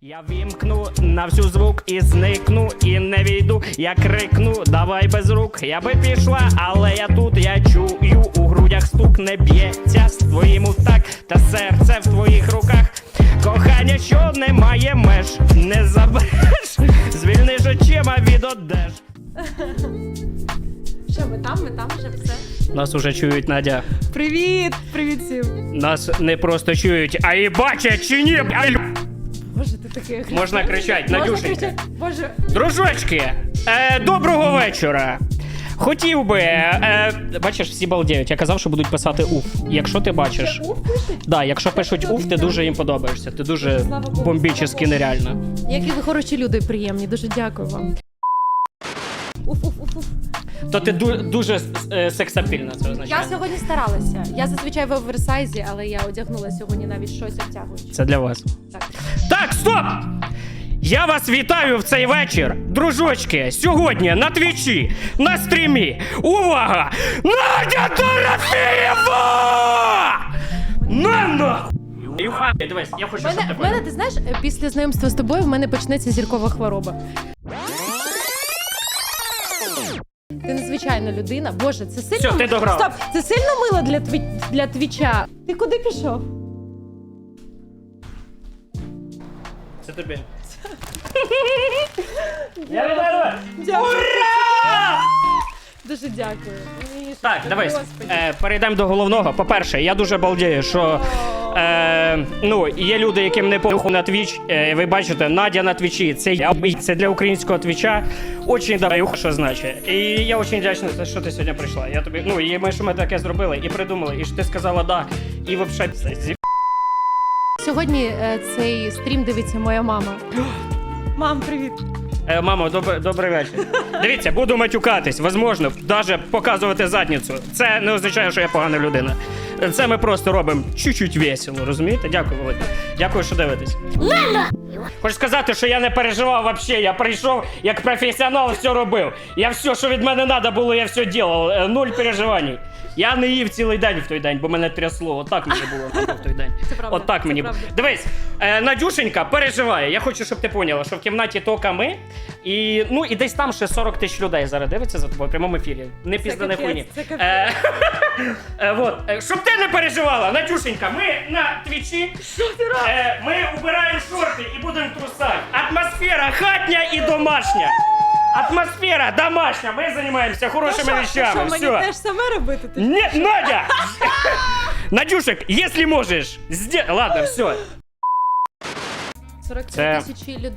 Я вімкну на всю звук і зникну, і не війду. Я крикну, давай без рук. Я би пішла, але я тут, я чую у грудях стук не б'ється з твоїм так, та серце в твоїх руках. Кохання, що не має меж, не забереш, звільниш очима від одеж. Що, ми там, ми там вже все. Нас уже чують, Надя. Привіт! Привіт всім! Нас не просто чують, а і бачать чи ні. Агресивний. Можна кричать, Можна Надюшенька. кричати. Боже, Дружочки, е, доброго вечора. Хотів би, е, бачиш, всі балдіють. Я казав, що будуть писати уф. Якщо ти бачиш, ще уф пишуть? да, якщо пишуть уф, ти дуже їм подобаєшся. Ти дуже Слава Богу, бомбічески слава нереально. Які ви хороші люди приємні, дуже дякую вам. Уф, уф, уф, уф. То ти ду- дуже е, сексапільна, це Я сьогодні старалася. Я зазвичай в оверсайзі, але я одягнула сьогодні навіть щось обтягуюче. Це для вас. Так. Стоп! Я вас вітаю в цей вечір, дружочки. Сьогодні на твічі, на стрімі. Увага! Надя Дорофєєва! На нахуй! Юха, дивись, я хочу, щоб мене, в мене, ти знаєш, після знайомства з тобою в мене почнеться зіркова хвороба. Ти незвичайна людина. Боже, це сильно. Все, ти дограла. Стоп! Це сильно мило для, тві... для твіча. Ти куди пішов? Це тобі. Я вітаю! Ура! Дуже дякую. Мені Так, дивись, Господи. е, перейдемо до головного. По-перше, я дуже балдію, що е, ну, є люди, яким не похуй на твіч. Е, ви бачите, Надя на твічі. Це я це для українського твіча. Очень даю, що значить. І я дуже вдячний, за що ти сьогодні прийшла. Я тобі, ну, і ми, що ми таке зробили, і придумали, і що ти сказала да. І взагалі зі- Сьогодні е, цей стрім дивиться моя мама. Мам, привіт. Е, мамо, добр, добрий вечір. Дивіться, буду матюкатись, возможно, навіть показувати задницю. Це не означає, що я погана людина. Це ми просто робимо чуть-чуть весело, розумієте? Дякую, Володя. Дякую, що дивитесь. Хочу сказати, що я не переживав взагалі. Я прийшов як професіонал, все робив. Я все, що від мене треба було, я все робив. Нуль переживань. Я не їв цілий день в той день, бо мене трясло. Отак мені було в той день. Це правда, Отак мені правда. Дивись, е, Надюшенька переживає. Я хочу, щоб ти поняла, що в кімнаті тока ми. І, ну, і десь там ще 40 тисяч людей зараз дивиться за тобою в прямому ефірі. Не піздане капець, хуйні. це. Е, е, вот. Е, Щоб ти не переживала, Надюшенька, ми на твічі. Е, ми убираємо шорти і будемо трусати. Атмосфера хатня і домашня. Атмосфера домашня. Ми займаємося хорошими що, вещами. що, мені Все. теж саме робити? Ти Не, Надя! Надюшек, если можешь, сде... Ладно, все. 43 Це- тисячі людей.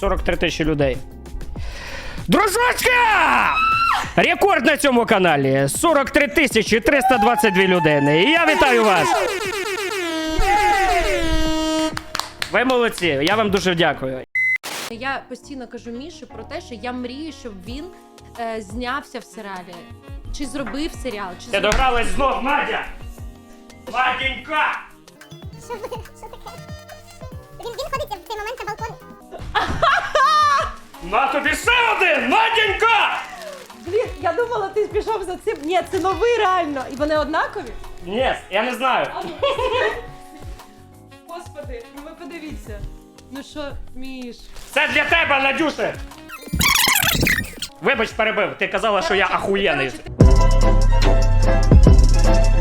43 тисячі людей. Дружочка! Рекорд на цьому каналі 43 тисячі 322 людини. І я вітаю вас! Ви молодці, я вам дуже дякую. Я постійно кажу Міші про те, що я мрію, щоб він е, знявся в серіалі. Чи зробив серіал, чи Ти зробив... догралась знов, Надя! Наденька! Що що таке? Він, він ходить в цей момент на балкон. На тобі ще один! Наденька! Блін, я думала, ти пішов за цим. Ні, це новий реально. І вони однакові? Ні, я не знаю. Господи, ну ви подивіться. Ну що, Міш? Це для тебе, Надюше! Вибач, перебив. Ти казала, що я ти-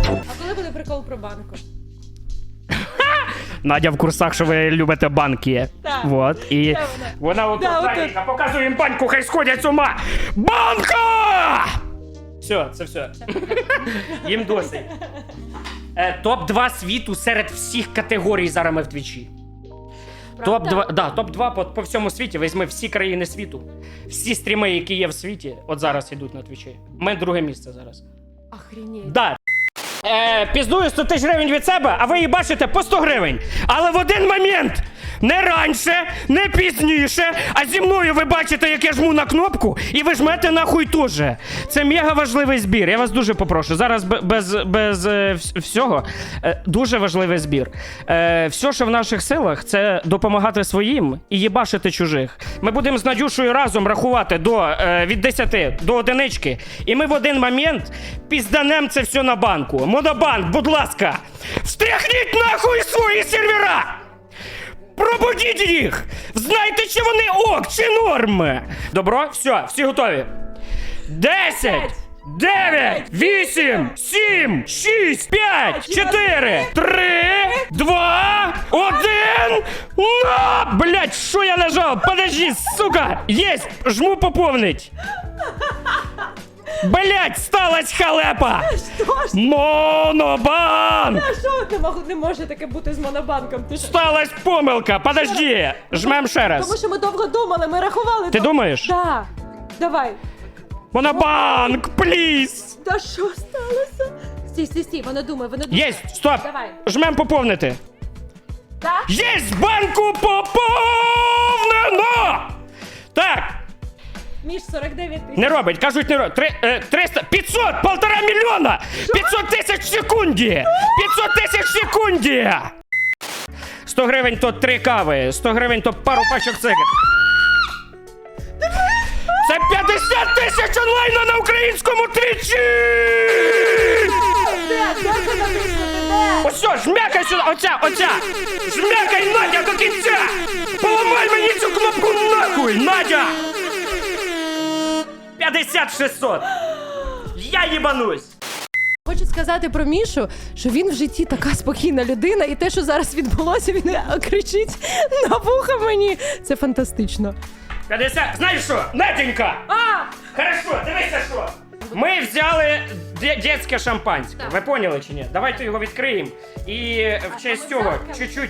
А коли буде прикол про банку? Надя в курсах, що ви любите банки. Так. Вот. І Де вона от Да, тут отут. Наденька, показує їм баньку, хай сходять з ума. Банка! Все, це все. Їм досить. Е, Топ-2 світу серед всіх категорій зараз ми в твічі. Правда? Топ-2 да, топ-2 по, по всьому світі. Візьми всі країни світу. Всі стріми, які є в світі, от зараз йдуть на твічі. Ми друге місце зараз. Охренеть. Да. Е, піздую 100 тисяч гривень від себе, а ви її бачите по 100 гривень. Але в один момент, не раніше, не пізніше, а зі мною ви бачите, як я жму на кнопку, і ви жмете нахуй теж. Це мега важливий збір. Я вас дуже попрошу. Зараз бе- без, без е, всього е, дуже важливий збір. Е, все, що в наших силах, це допомагати своїм і їбашити чужих. Ми будемо з Надюшою разом рахувати до, від 10 до одинички, і ми в один момент пізданем це все на банку. Монобанк, будь ласка, встряхніть нахуй свої сервера! Пробудіть їх! Знайте, чи вони ок, чи норм! Добро? Все, всі готові. Десять! Дев'ять! Вісім! Сім! Шість! П'ять! Чотири! Три! Два! Один! На! Блять, що я нажав? Подожди, сука! Єсть! Жму поповнить! Блять, сталась халепа! Монобан! А що не, мог, не може таке бути з монобанком? Ти що? Сталась помилка! Подожди! Жмем ще Тому раз. що ми довго думали, ми рахували. Ти дов- думаєш? Да. Давай. Монобанк, пліз! Та що сталося? Стій, стій, стій, вона думає, вона думає. Єсть, стоп! Давай. Жмем поповнити. Так? Єсть банку поповнено! Так, Між 49 тисяч. не робить, кажуть, не робить. Три, е, 300, 500, полтора мільйона! 500 тисяч в секунді! 500 тисяч в секунді! 100 гривень то три кави, 100 гривень то пару пачок цигар. Це 50 тисяч онлайну на українському твічі! Де? Де це написано? Де? Ось що, жмякай сюди, оця, оця! Жмякай, Надя, до кінця! Поламай мені цю кнопку нахуй, Надя! 50 600! Я їбанусь! Хочу сказати про Мішу, що він в житті така спокійна людина, і те, що зараз відбулося, він кричить на вуха мені. Це фантастично. 50, знаєш що, Наденька! А! Хорошо, дивися що! Ми взяли дитяче шампанське. Ви поняли чи ні? Давайте його відкриємо. І в честь цього чуть-чуть.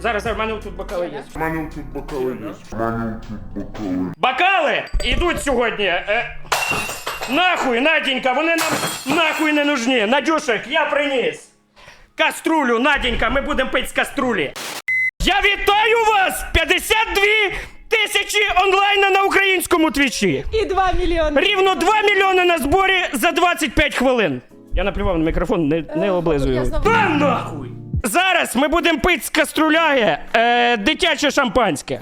Зараз, зараз, в мене тут бокали є. У мене тут бокали є. У мене тут бокали. Бокали йдуть сьогодні. Е, нахуй, Наденька, вони нам нахуй не нужні. Надюшек, я приніс. Каструлю, Наденька, ми будемо пити з каструлі. Я вітаю вас! 52 тисячі онлайна на українському твічі. І 2 мільйони. Рівно 2 мільйони на зборі за 25 хвилин. Я наплював на мікрофон, не, не облизую. його. знову- Та нахуй! Зараз ми будемо пити з каструляги е, дитяче шампанське.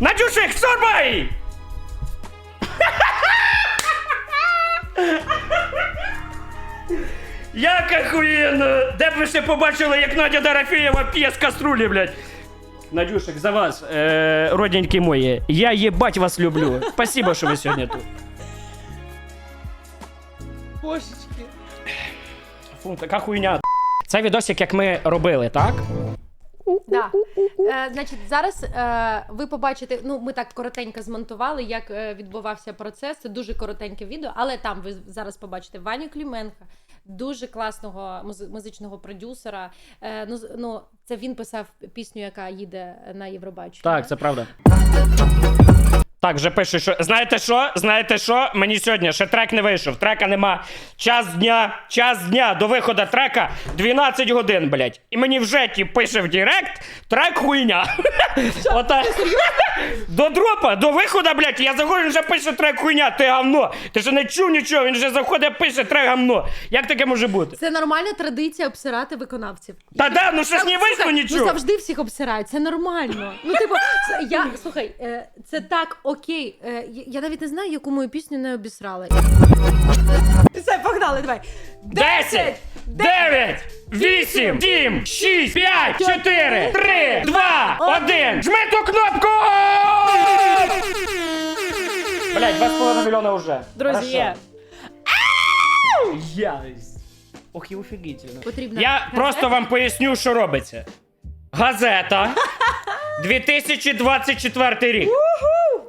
Надюшик, сорбай! Як охуєнно! Де б ви ще побачили, як Надя Дорофєєва п'є з каструлі, блядь? Надюшик, за вас, е, родненькі мої. Я їбать вас люблю. Спасибо, що ви сьогодні тут. Божечки. Фу, така хуйня. Це відосик, як ми робили, так? Да. Е, значить, зараз е, ви побачите, ну ми так коротенько змонтували, як е, відбувався процес. Це дуже коротеньке відео, але там ви зараз побачите Ваню Кліменка, дуже класного музи- музичного продюсера. Е, ну, ну, це він писав пісню, яка їде на Євробачення. Так, це правда. Так, вже пише, що знаєте що? Знаєте що? Мені сьогодні ще трек не вийшов. Трека нема. Час дня, час дня до виходу трека 12 годин, блять. І мені вже ті пише в Директ трек хуйня. Ота... До дропа, до виходу, блять, я заходжу, він вже пише трек хуйня, ти гавно. Ти ж не чув нічого, він вже заходить, пише трек гавно. Як таке може бути? Це нормальна традиція обсирати виконавців. Та да, ну щось не вийшло Слухай, Ну завжди всіх обсирають, це нормально. Ну, типу, це, я слухай, е, це так окей. Е, я, навіть не знаю, яку мою пісню не обісрала. Все, погнали, давай. 10, 9, 8, 7, 6, 5, 4, 3, 2, 1. Жми ту кнопку! Блять, 2,5 мільйона вже. Друзі, є. Я... Ох, і офігітельно. Потрібна Я просто вам поясню, що робиться. Газета. 2024 рік.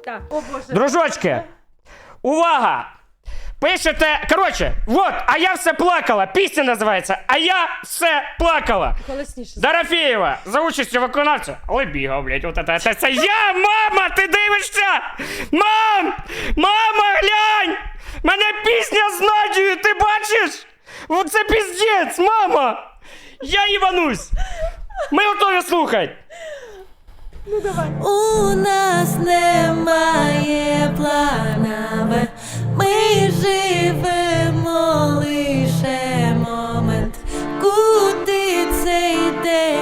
Так. О Боже. Дружочки, увага! Пишете, коротше, вот, а я все плакала. Пісня називається А я все плакала. Голосніше. Дорофєєва за участю виконавця. Ой, бігав, блядь, от це, це, це я, мама, ти дивишся? Мам! Мама, глянь! Мене пісня з Надією, ти бачиш? Оце піздець, мама! Я їбанусь! Ми готові слухати! У нас немає плана Б. Ми живемо лише момент, куди цей день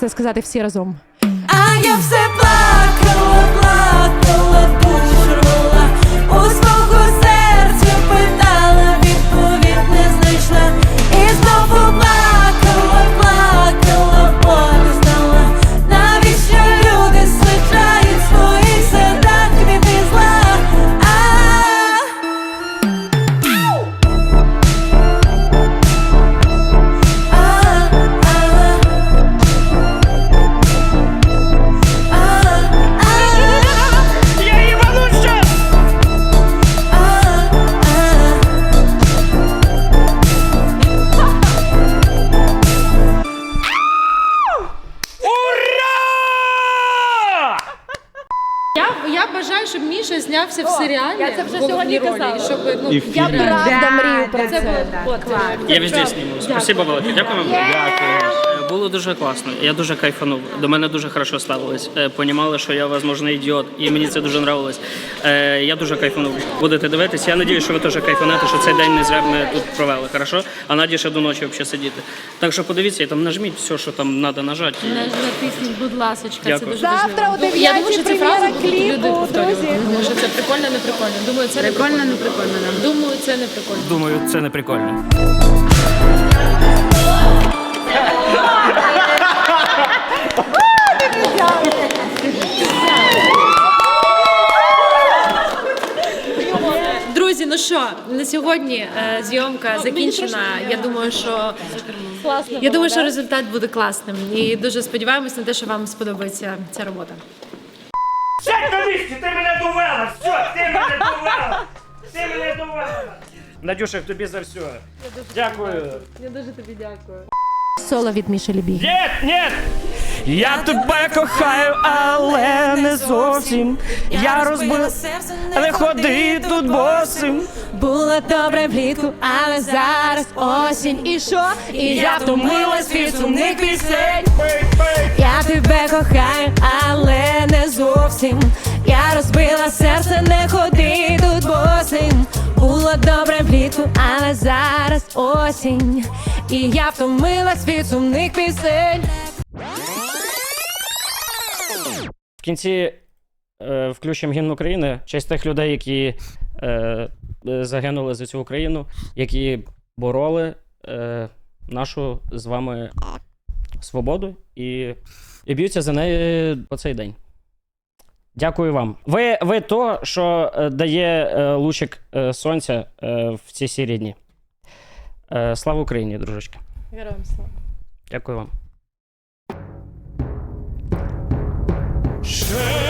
Хочеться сказати всі разом. А я все плакала, плакала, знявся в серіалі. я це вже в головній сьогодні ролі, казала. щоб, ну, Я правда мрію про це от, е, Я везде зніму. Спасибо, Володя. Дякую вам. Дякую. Було дуже класно. Я дуже кайфанув. До мене дуже хорошо ставились. Е, Понімали, що я, возможно, ідіот, і мені це дуже нравилось. Е, Я дуже кайфанув. Будете дивитись. Я надію, що ви теж кайфанете, що цей день не зря ми тут провели. Хорошо? А Наді ще до ночі взагалі сидіти. Так що подивіться і там нажміть все, що там треба нажати. Натисніть, будь ласочка, це дуже Завтра важливо. о Ну, Я думаю, що прем'єра фрази люди повторювати. що це прикольно, не прикольно. Думаю, це прикольно. не прикольно. Думаю, це не прикольно. Думаю, це не прикольно. Що, на сьогодні е, зйомка закінчена. Я думаю, що я думаю, що результат буде класним. І дуже сподіваємось на те, що вам сподобається ця робота. Сядь на місці, ти мене довела! Все, ти мене довела! Ти мене довела! Надюшек, тобі за все. Дякую. Я дуже тобі дякую. Соло від Міші Любі. Ні, ні! Я тебе кохаю, але не зовсім. Я розбив, серце, не ходи тут босим. Було добре влітку, але зараз осінь і що? І я втомилась від сумних пісень. Я тебе кохаю, але не зовсім. Я розбила серце, не ходи тут босим. Було добре влітку, але зараз осінь. І я втомилась від сумних пісень. В кінці е, включимо гімн України. Честь тих людей, які е, е, загинули за цю Україну, які бороли е, нашу з вами свободу і, і б'ються за неї по цей день. Дякую вам. Ви, ви то, що е, дає е, лучик е, сонця е, в ці сірі дні. Е, слава Україні, дружечки. Героям слава. Дякую вам. Ще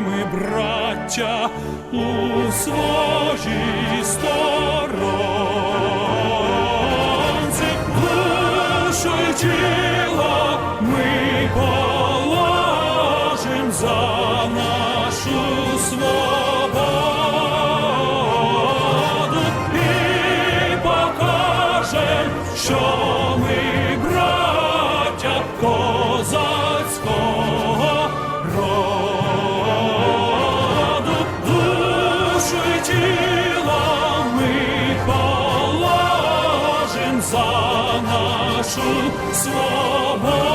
ми, браття, у своїй сторонці, тіло ми